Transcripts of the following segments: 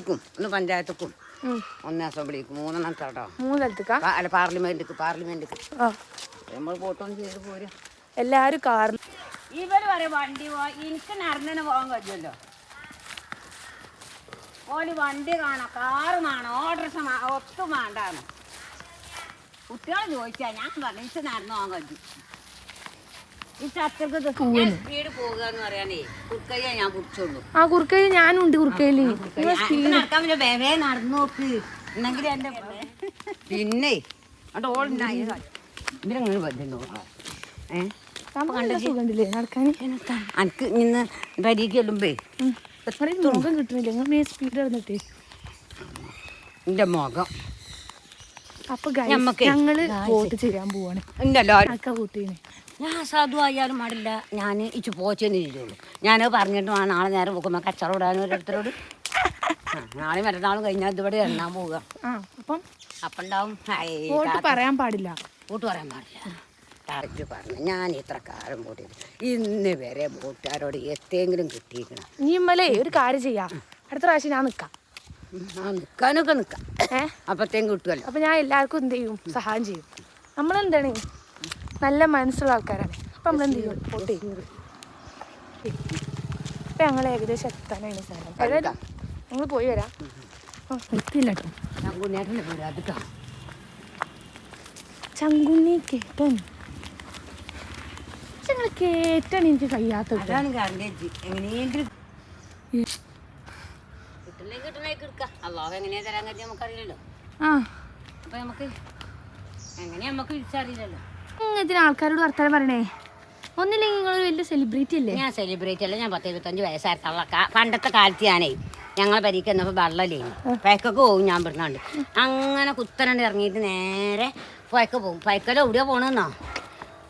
ക്കും, ഒന്ന് പഞ്ചായത്തുക്കും. ഒന്ന് അസംബ്ലിക്കും. മൂന്നെണ്ണം കേട്ടോ മൂന്ന് സ്ഥലത്തേക്കാ അല്ല പാർലമെന്റിക്ക് പാർലമെന്റിക്ക്. ആ. നമ്മൾ വോട്ടൊന്നും ചെയ്ത് പോരാ. എല്ലാരും കാരണം ഇവർ പറയാം വണ്ടി പോ- എനിക്ക് നടന്നു പോകാൻ കഴിയുമല്ലോ. ഓൽ വണ്ടി കാണാം കാറ് വേണം ഓട്ടർഷ ഒത്തും വേണ്ടാന്ന്. കുട്ടികൾ ചോദിച്ചാ ഞാൻ പറഞ്ഞു എനിക്ക് നടന്നു പോകാൻ കഴിയും. ആ കുറുക്കയിൽ ഞാനുണ്ട് കുറുക്കയിൽ പിന്നെ എനിക്ക് ഇന്ന് ചെല്ലുമ്പേ മുഖം കിട്ടുന്നില്ല നിങ്ങൾ സ്പീഡ് ഇറന്നിട്ടേ എന്റെ മുഖം. അപ്പൊ ഞങ്ങൾ വോട്ട് ചെയ്യാൻ പോവാണ്. എല്ലാവരും വോട്ട് ചെയ്യണേ? ഞാൻ സാധു ആയാലും പാടില്ല. ഞാൻ ഇച്ചു പോച്ചെന്ന് ചെയ്തോളൂ ഞാൻ പറഞ്ഞിട്ട് ആ നാളെ നേരം പോകുമ്പോൾ കച്ചറ വിടാനും ഓരോരുത്തരോട് നാളെ മറ്റന്നാളും കഴിഞ്ഞാൽ ഇതിവിടെ എണ്ണാൻ പോവുക. അപ്പം അപ്പം ഉണ്ടാവും. പറയാൻ പാടില്ല. വോട്ട് പറയാൻ പാടില്ല. കറക്റ്റ് പറഞ്ഞു ഞാൻ ഇത്ര കാലം വോട്ട് ഇന്ന് വരെ വോട്ടുകാരോട് എത്തെങ്കിലും കിട്ടിയിരിക്കണം. നീ ഇമ്മലേ ഒരു കാര്യം ചെയ്യാം. അടുത്ത പ്രാവശ്യം ഞാൻ നിൽക്കാം ആ നിൽക്കാനൊക്കെ നിൽക്കാം ഏഹ് അപ്പത്തേക്കും കിട്ടുമല്ലോ അപ്പൊ ഞാൻ എല്ലാവർക്കും എന്ത് ചെയ്യും? സഹായം ചെയ്യും. നമ്മളെന്താണ്? നല്ല മനസ്സുള്ള ആൾക്കാരാണ് അപ്പൊ നമ്മൾ എന്ത് ചെയ്യും വോട്ട് ചെയ്യും ഇപ്പൊ ഞങ്ങൾ ഏകദേശം എത്താനാണ് സാധനം. ഏതായാലും ഞങ്ങൾ പോയി വരാം. ആ, എത്തിയില്ല കേട്ടോ. ചങ്കുണ്ണി കേട്ടൻ. പക്ഷെ നിങ്ങൾ കേട്ടാണ് എനിക്ക് കഴിയാത്തത്. ആ. അപ്പൊ നമുക്ക് എങ്ങനെയാ നമുക്ക് വിളിച്ചറിയില്ലല്ലോ ഇതിന് ആൾക്കാരോട് വർത്താനം പറയണേ? ഒന്നില്ലെങ്കിൽ നിങ്ങൾ വലിയ സെലിബ്രിറ്റി അല്ലേ? ഞാൻ സെലിബ്രിറ്റി അല്ല ഞാൻ പത്ത് ഇരുപത്തഞ്ച് വയസ്സായിട്ടുള്ള പണ്ടത്തെ കാലത്ത് ഞാനേ ഞങ്ങളെ പരിക്ക് എന്നപ്പോൾ വെള്ളല്ലേ? പയക്കൊക്കെ പോകും ഞാൻ പറഞ്ഞാണ്ട് അങ്ങനെ കുത്തനണ്ട് ഇറങ്ങിയിട്ട് നേരെ പയക്ക പോകും പയക്കല എവിടെയാ പോണെന്നോ?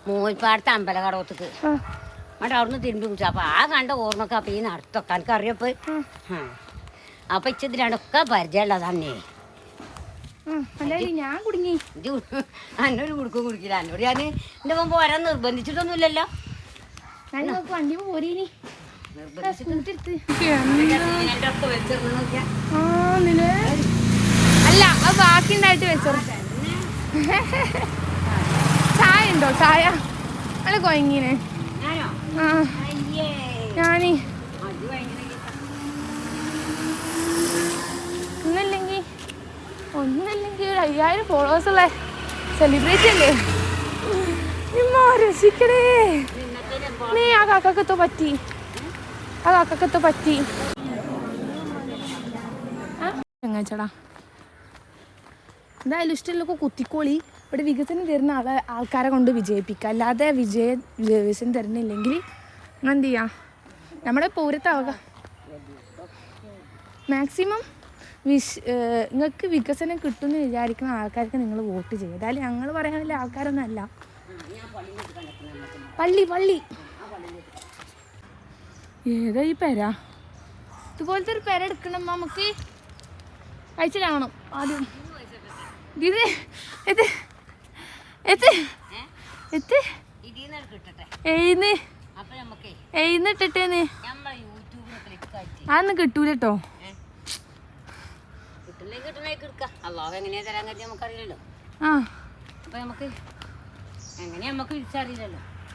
മൂൽപ്പാടത്തെ അമ്പല കടവത്തേക്ക് ആ. എന്നിട്ട് അവിടുന്ന് തിരുമ്പി കുടിച്ചു അപ്പോൾ ആ കണ്ട ഓർമ്മക്കാ അപ്പോൾ ഈ നടത്തൊക്കെ എനിക്ക് അറിയപ്പോൾ അപ്പം ഇച്ചതിലൊക്കെ പരിചയമുള്ളത് തന്നെ ആ, അല്ലാതെ ഞാൻ കുടുങ്ങി. ഇത് എന്നൊരു കുടുക്കും കുടിക്കില്ല. എന്നോട് ഞാൻ എന്റെ മുമ്പ് വരാൻ നിർബന്ധിച്ചിട്ടൊന്നുമില്ലല്ലോ. ഞാൻ വണ്ടി പോരീനി. അല്ല അത് ബാക്കി ഉണ്ടായിട്ട് വെച്ചോ. ചായ ഉണ്ടോ? ചായ. അല്ല കൊയങ്ങിനെ. ഞാനോ? ആ അയ്യേ ഞാനീ അത് ഭയങ്കര ഒന്നല്ലെങ്കിൽ ഒന്നല്ലെങ്കിൽ ഒരു അയ്യായിരം ഫോളോവേഴ്സ് ഉള്ള സെലിബ്രേറ്റ് അല്ലേ? ഇമ്മ രസിക്കണേ നീ ആ കാക്കക്കത്തോ പറ്റി? ആ കാക്കക്കത്തോ പറ്റി? ചങ്ങാച്ചടാ എന്തായാലും ഇഷ്ടമുള്ളൊക്കെ കുത്തിക്കോളി. ഇവിടെ വികസനം തരുന്ന ആളെ ആൾക്കാരെ കൊണ്ട് വിജയിപ്പിക്കുക. അല്ലാതെ വിജയ വികസനം തരുന്നില്ലെങ്കിൽ എന്ത് ചെയ്യാം നമ്മുടെ പൗരത്താവുക മാക്സിമം വിശ് നിങ്ങൾക്ക് വികസനം കിട്ടുമെന്ന് വിചാരിക്കുന്ന ആൾക്കാർക്ക് നിങ്ങൾ വോട്ട് ചെയ്യും. ഏതായാലും ഞങ്ങൾ പറയാനുള്ള ആൾക്കാരൊന്നും അല്ല പള്ളി പള്ളി. ഏതാ ഈ പെര? ഇതുപോലത്തെ ഒരു പെര എടുക്കണം. നമുക്ക് അയച്ചിട്ടാണോ ആദ്യം. ഇത് എത്ത് എത്ത് കിട്ടട്ടെ എഴുന്ന് എഴുന്നിട്ടിട്ടേന്ന് അതൊന്നും കിട്ടൂല കേട്ടോ കിട്ടില്ലെങ്കിൽ കിട്ടണേക്ക് എടുക്കാം അള്ളാഹ് എങ്ങനെയാ തരാൻ നമുക്കറിയില്ലല്ലോ. ആ. അപ്പൊ നമുക്ക് എങ്ങനെയാ നമുക്ക് വിളിച്ചറിയില്ലല്ലോ